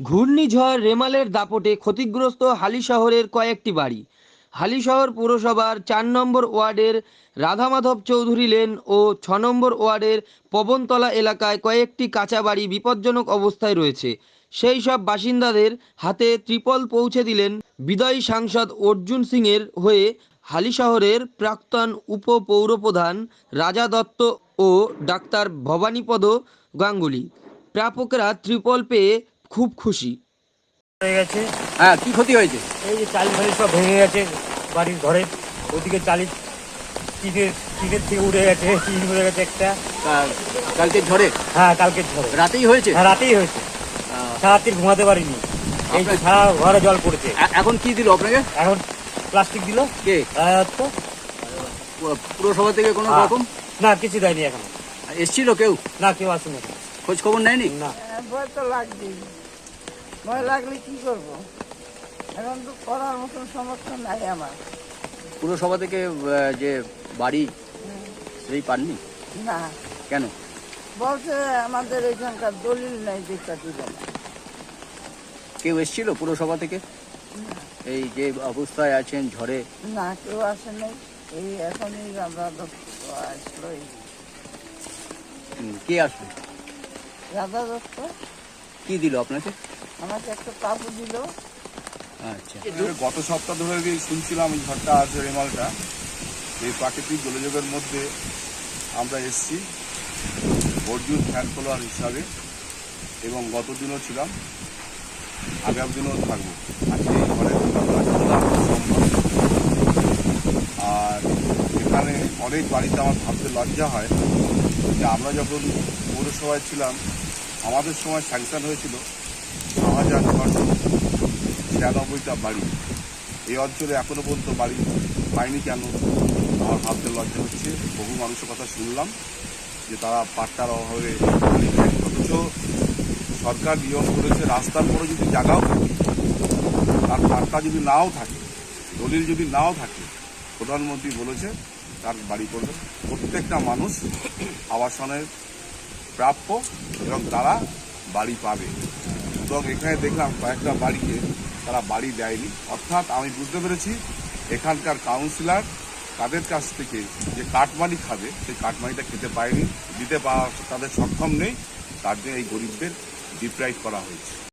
ঘূর্ণিঝড় রেমালের দাপটে ক্ষতিগ্রস্ত হালিশহরের কয়েকটি বাড়ি। হালিশহর পুরসভার চার নম্বর ওয়ার্ডের রাধামাধব চৌধুরী লেন ও ছ নম্বর ওয়ার্ডের পবনতলা এলাকায় কয়েকটি কাঁচা বাড়ি বিপজ্জনক অবস্থায় রয়েছে। সেই সব বাসিন্দাদের হাতে ত্রিপল পৌঁছে দিলেন বিদায়ী সাংসদ অর্জুন সিংয়ের হয়ে হালিশহরের প্রাক্তন উপপৌরপ্রধান রাজা দত্ত ও ডাক্তার ভবানীপদ গাঙ্গুলি। প্রাপকরা ত্রিপল পেয়ে খুব খুশি। হয়ে গেছে। হ্যাঁ কি ক্ষতি হয়েছে? এই যে চাল ফালি সব ভেঙে গেছে বাড়ির ঘরে। ওদিকে চালি টিনের টিনের থেকে উড়ে গেছে টিন উড়ে গেছে একটা। কালকে ঝড়ে? হ্যাঁ কালকে ঝড়ে। রাতেই হয়েছে? হ্যাঁ রাতেই হয়েছে। আহ, সারাত্রি ঘুমাতে পারিনি। এই যে সারা ঘরে জল পড়েছে। এখন কি দিল আপনাকে? এখন প্লাস্টিক দিল। কে? তো? পুরসভা থেকে কোনো। রকম? না কিছু দেয়নি এখন। এসছিল কেউ? না কেউ আসেনি। খোঁজ খবর নেয়নি? না। হ্যাঁ, ভয় তো লাগবেই। ভয় লাগলে কি করব? এখন তো করার মতন সমর্থন নাই আমার। পুরসভা থেকে যে বাড়ি সেই পাননি? না। কেন? বলছে আমাদের এখানকার দলিল নাই দেখা দিবে না। কেউ এসছিল পুরসভা থেকে? এই যে অবস্থায় আছেন ঝড়ে? না কেউ আসে নাই। এই এখনই আসলো এই কে আসবে রাধা দত্ত। কি দিল আপনাকে? আমাকে একটা তাবু দিল। আচ্ছা। গত সপ্তাহ ধরে শুনছিলাম এই ঝড়টা আছে রেমালটা এই প্রাকৃতিক গোলযোগের মধ্যে আমরা এসছি অর্জুন ফ্যান ফলোয়ার হিসাবে এবং গত দিনও ছিলাম আগামী দিনও থাকব। আজকে এই ঘরে আর এখানে অনেক বাড়িতে আমার ভাবতে লজ্জা হয় যে আমরা যখন পৌরসভায় ছিলাম আমাদের সময় স্যাংশন হয়েছিল ছ হাজার ছিয়ানব্বইটা বাড়ি। এই অঞ্চলে এখনও পর্যন্ত বাড়ি পায়নি কেন? আমার ভাবতে লজ্জা হচ্ছে। বহু মানুষের কথা শুনলাম যে তারা পাট্টার অভাবে অথচ সরকার নিয়ম করেছে রাস্তার পরে যদি জায়গাও থাকে তার পাট্টা যদি নাও থাকে, দলিল যদি নাও থাকে, প্রধানমন্ত্রী বলেছে তার বাড়ি করবে। প্রত্যেকটা মানুষ আবাসনের প্রাপ্য এবং তারা বাড়ি পাবে। এবং এখানে দেখলাম কয়েকটা বাড়িকে তারা বাড়ি দেয়নি। অর্থাৎ আমি বুঝতে পেরেছি এখানকার কাউন্সিলর তাদের কাছ থেকে যে কাটমানি খাবে, সেই কাঠমানিটা খেতে পায়নি, দিতে পাওয়া তাদের সক্ষম নেই, তার জন্য এই গরিবদের ডিপ্রাইভ করা হয়েছে।